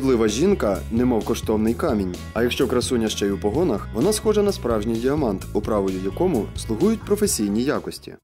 Вродлива жінка, немов коштовний камінь. А якщо красуня ще й у погонах, вона схожа на справжній діамант, управою якому слугують професійні якості.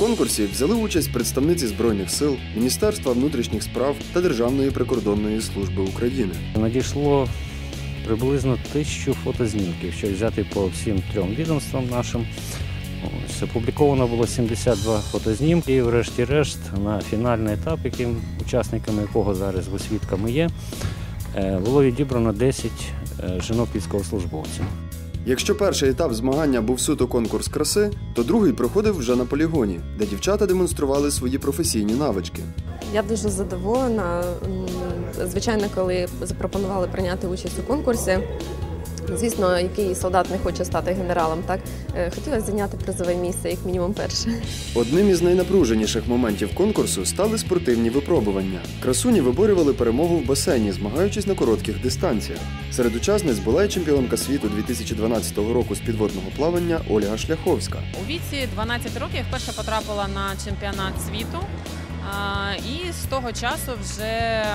Конкурсі взяли участь представниці Збройних сил, Міністерства внутрішніх справ та Державної прикордонної служби України. Надійшло приблизно тисячу фотознімків, що взяти по всім трьом відомствам нашим. Ось, опубліковано було 72 фотознімки, і врешті-решт на фінальний етап, яким учасниками якого зараз ви свідками є, е, було відібрано 10 е, жінок військовослужбовців. Якщо перший етап змагання був суто конкурс краси, то другий проходив вже на полігоні, де дівчата демонстрували свої професійні навички. Я дуже задоволена. Звичайно, коли запропонували прийняти участь у конкурсі. Звісно, який солдат не хоче стати генералом, так Е, хотілося зайняти призове місце, як мінімум перше. Одним із найнапруженіших моментів конкурсу стали спортивні випробування. Красуні виборювали перемогу в басейні, змагаючись на коротких дистанціях. Серед учасниць була й чемпіонка світу 2012 року з підводного плавання Ольга Шляховська. У віці 12 років я вперше потрапила на чемпіонат світу. І з того часу вже е,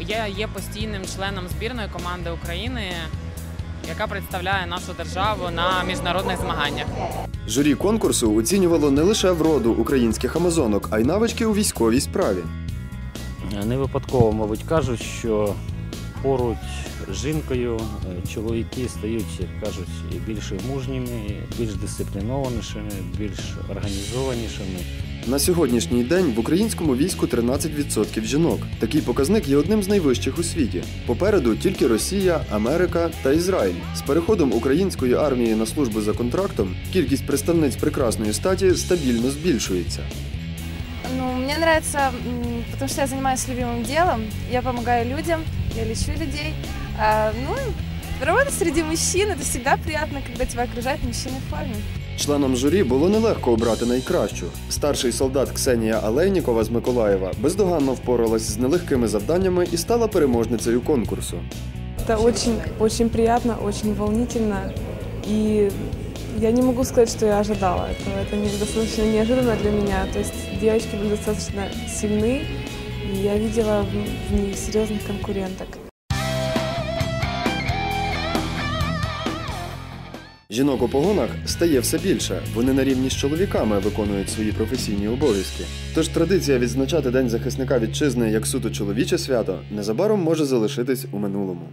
я є постійним членом збірної команди України, яка представляє нашу державу на міжнародних змаганнях. Журі конкурсу оцінювало не лише вроду українських амазонок, а й навички у військовій справі. Не випадково, мабуть, кажуть, що поруч з жінкою е, чоловіки стають, як кажуть, більш мужніми, більш дисциплінованішими, більш організованішими. На сьогоднішній день в українському війську 13% жінок. Такий показник є одним з найвищих у світі. Попереду тільки Росія, Америка та Ізраїль. З переходом української армії на службу за контрактом кількість представниць прекрасної статі стабільно збільшується. Ну, мне нравится, потому что я занимаюсь любимым делом, я помогаю людям, я лечу людей. А, ну, работа среди мужчин, это всегда приятно, когда тебя окружают мужчины в форме. Членам журі було нелегко обрати найкращу. Старший солдат Ксенія Алейнікова з Миколаєва бездоганно впоралась з нелегкими завданнями і стала переможницею конкурсу. Это очень, очень приятно, очень волнительно. И я не могу сказать, что я ожидала этого. Это не- достаточно неожиданно для меня. То есть девочки были достаточно сильны, и я видела в, в них серьезных конкуренток. Жінок у погонах стає все більше. Вони на рівні з чоловіками виконують свої професійні обов'язки. Тож традиція відзначати День захисника вітчизни як суто чоловіче свято незабаром може залишитись у минулому.